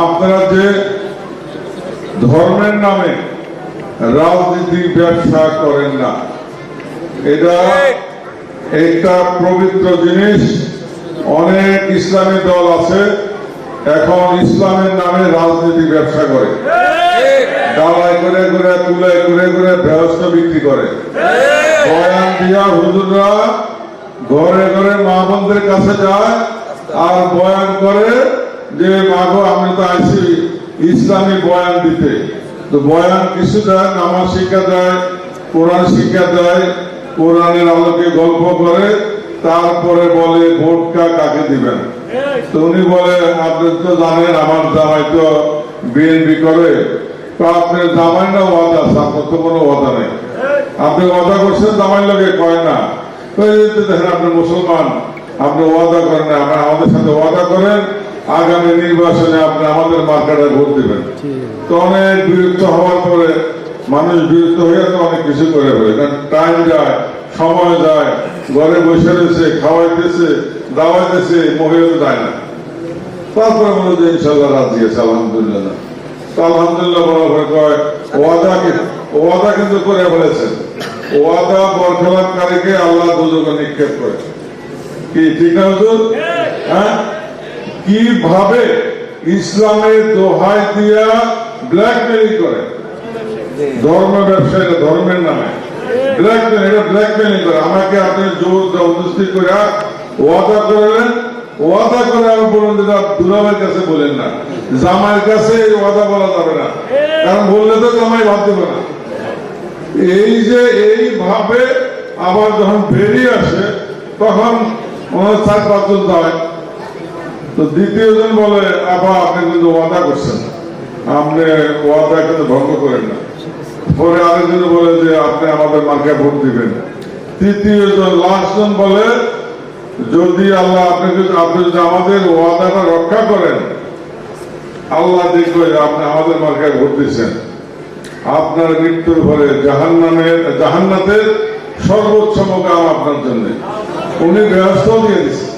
আপনারা যে ধর্মের নামে রাজনীতি ব্যবসা করেন না, এটা একটা পবিত্র জিনিস। অনেক ইসলামী দল আছে, এখন ইসলামের নামে রাজনীতি ব্যবসা করে। ডালাই করে করে তুলে করে করে ব্যবস্থ বিক্রি করে। বয়ান দিয়া হুজুররা ঘরে ঘরে মা কাছে যায় আর বয়ান করে যে মাগো, আমি তো আইছি ইসলামী বয়ান দিতে। তো বয়ান কিছু দেয়, নামাজ শিক্ষা দেয়, কোরআন শিক্ষা দেয়, কোরআনের আলোকে গল্প করে, তারপরে বলে ভোটকা কাকে দিবেন? তো উনি বলে, আপনি তো জানেন, আমার জামাই তো বিএনপি করে। তো আপনার জামাই না ওয়াদা আছে, আপনার তো কোনো ওয়াদা নেই। আপনি ওয়াদা করছেন জামাই লোকে কয় না। তো দেখেন, আপনি মুসলমান, আপনি ওয়াদা করেন না আমাদের সাথে ওয়াদা করেন আগামী নির্বাচনে আপনি আমাদের মার্কেটে ভোট দিবেন। তো অনেক বিরক্ত হওয়ার পরে মানুষ বিরক্ত হয়ে তো অনেক কিছু করে ফেলে। কারণ টাইম যায় সময় যায় ঘরে বসে রয়েছে খাওয়াইতেছে দাওয়াইতেছে মহিলা যায় না। তারপরে বলে যে ইনশাল্লাহ রাজি আছে আলহামদুলিল্লাহ। তো আলহামদুলিল্লাহ বলার পরে কয় ওয়াদা ওয়াদা কিন্তু করে ফেলেছেন। ওয়াদা বরখেলাপকারীকে আল্লাহ দুজকে নিক্ষেপ করে। কি ঠিক না হুজুর? হ্যাঁ? কীভাবে ইসলামের দোহাই দিয়া ব্ল্যাকমেলিং করে? ধর্ম ব্যবসা এটা ধর্মের নামে। ব্ল্যাকমেল এটা ব্ল্যাকমেলিং করে। আমাকে আপনি জোর করে ওয়াদা করলেন। ওয়াদা করে আমি বলুন যে দুলাভাইয়ের কাছে বলেন না। জামাইয়ের কাছে এই ওয়াদা বলা যাবে না। কারণ বললে তো জামাই ভাবতে পারে এই যে এইভাবে আবার যখন বেরিয়ে আসে, তখন চার পাঁচজন যায়। তো দ্বিতীয় জন বলে আবার আপনি কিন্তু ওয়াদা করছেন। আপনি ওয়াদা কিন্তু ভঙ্গ করেন না। পরে আরেকজন বলে যে, আপনি আমাদের মার্কে ভোট দিবেন। তৃতীয় জন লাস্ট জন বলে, যদি আল্লাহ আপনি যদি আপনি যদি আমাদের ওয়াদাটা রক্ষা করেন, আল্লাহ দেখবে আপনি আমাদের মার্কায় ভোট দিচ্ছেন। আপনার মৃত্যুর পরে জাহান্নামের জাহান্নাতের সর্বোচ্চ মোকাম আপনার জন্য। উনি ব্যবস্থাও দিয়ে দিচ্ছেন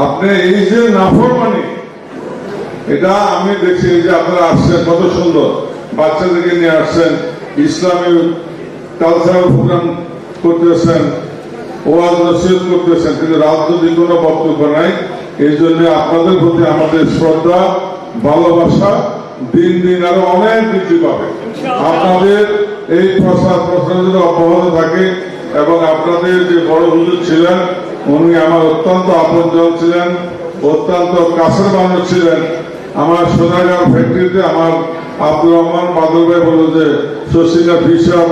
আপনি এই যে নাফরমানি এটা আমি দেখছি যে আপনারা আসছেন কত সুন্দর। বাচ্চাদেরকে নিয়ে আসছেন ইসলামী কালচারাল প্রোগ্রাম করতেছেন ওয়াজ নসিহত করতেছেন কিন্তু রাজনৈতিক কোনো বক্তব্য নাই এই জন্য আপনাদের প্রতি আমাদের শ্রদ্ধা ভালোবাসা দিন দিন আরও অনেক বৃদ্ধি পাবে। আপনাদের এই প্রসার প্রসার যদি অব্যাহত থাকে এবং আপনাদের যে বড় হুজুর ছিলেন উনি আমার অত্যন্ত আপনজন ছিলেন, অত্যন্ত কাছের মানুষ ছিলেন। আমার সোনাগাঁও ফ্যাক্টরিতে আমার আব্দুর রহমান বাদল ভাই বলল যে শশীলা ফিসব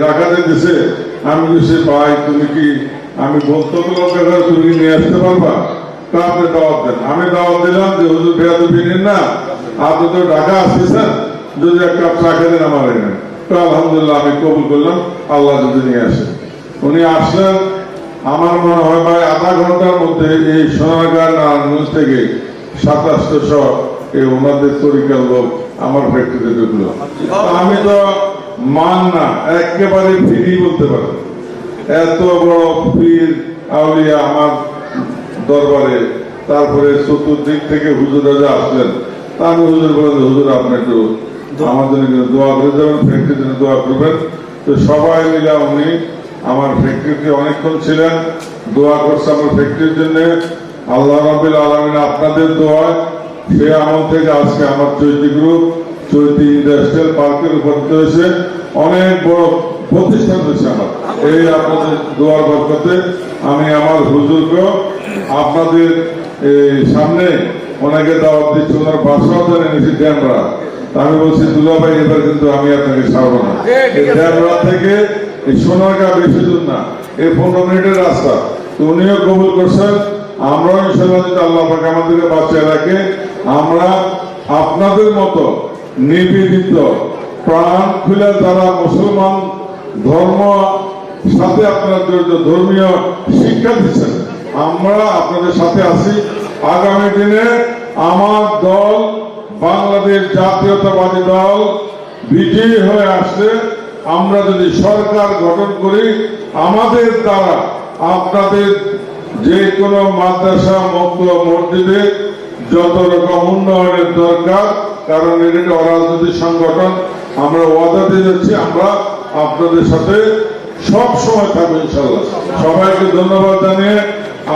ঢাকাতে দিছে। আমি বলছি, ভাই, তুমি কি, আমি বক্তব্য তুমি নিয়ে আসতে পারবা? তা আপনি দাওয়াত দেন। আমি দাওয়াত দিলাম যে, হুজুর ভেয়া তো বিনেন না। আপনি তো ঢাকা আসতেছেন। যদি এক কাপ চা খেতেন আমার এনে তো আলহামদুলিল্লাহ আমি কবুল করলাম। আল্লাহ যদি নিয়ে আসে উনি আসলেন আমার মনে হয় ভাই, আধা ঘণ্টার মধ্যে এই সোনারগাঁ নারায়ণগঞ্জ থেকে সাতাশশো এই ওনাদের তরিকার লোক আমার ফ্যাক্টরিতে ঢুকলো। আমি তো মান না, একেবারে ফিরি বলতে পারেন। এত বড় পীর আউলিয়া আমার দরবারে, তারপরে চতুর্দিক থেকে হুজুর রাজা আসলেন। তা আমি হুজুর বলেন হুজুর, আপনি একটু আমার জন্য দোয়া করে যাবেন ফ্যাক্টরির জন্য দোয়া করবেন। তো সবাই মিলে উনি আমার ফ্যাক্টরিতে অনেকক্ষণ ছিলেন। দোয়া করছে আমার ফ্যাক্টরির জন্য। আল্লাহ রবিল আলমিন আপনাদের দোয়ায় সে আমল থেকে আজকে আমার চৈতি গ্রুপ, চৈতি ইন্ডাস্ট্রিয়াল পার্কের উপস্থিত হয়েছে অনেক বড় প্রতিষ্ঠান হয়েছে আমার। এই আপনাদের দোয়ার বরকতে আমি আমার হুজুরকে আপনাদের এই সামনে ওনাকে দাওয়াত দিচ্ছি, ওনার বাসাও তো এনেছি ড্যামরা। আমি বলছি, দুলাভাই, এবার কিন্তু আমি আপনাকে ছাড়বো না। ড্যামরা থেকে এই বেশি দূর না, এই পনেরো মিনিটের রাস্তা। উনিও কবুল করছেন, আমরাও ইনশাল্লাহ যদি আল্লাহ পাক আমাদেরকে বাঁচিয়ে রাখে, আমরা আপনাদের মতো নিবেদিত, প্রাণ খুলে যারা মুসলমান, ধর্ম সাথে আপনারা ধর্মীয় শিক্ষা দিচ্ছেন, আমরা আপনাদের সাথে আছি। আগামী দিনে আমার দল, বাংলাদেশ জাতীয়তাবাদী দল, বিজয়ী হয়ে আসলে আমরা যদি সরকার গঠন করি, আমাদের দ্বারা আপনাদের যে কোনো মাদ্রাসা মসজিদে যত রকম উন্নয়নের দরকার, কারণ এটা একটা অরাজনৈতিক সংগঠন, আমরা ওয়াদা দিয়ে যাচ্ছি, আমরা আপনাদের সাথে সব সময় থাকব ইনশাল্লাহ সবাইকে ধন্যবাদ জানিয়ে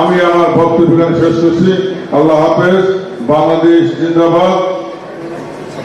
আমি আমার এখানে শেষ করছি। আল্লাহ হাফেজ, বাংলাদেশ জিন্দাবাদ বাংলাদেশ ছাত্র হিজবুল্লাহ জিন্দাবাদ সবাই ভালো থাকবেন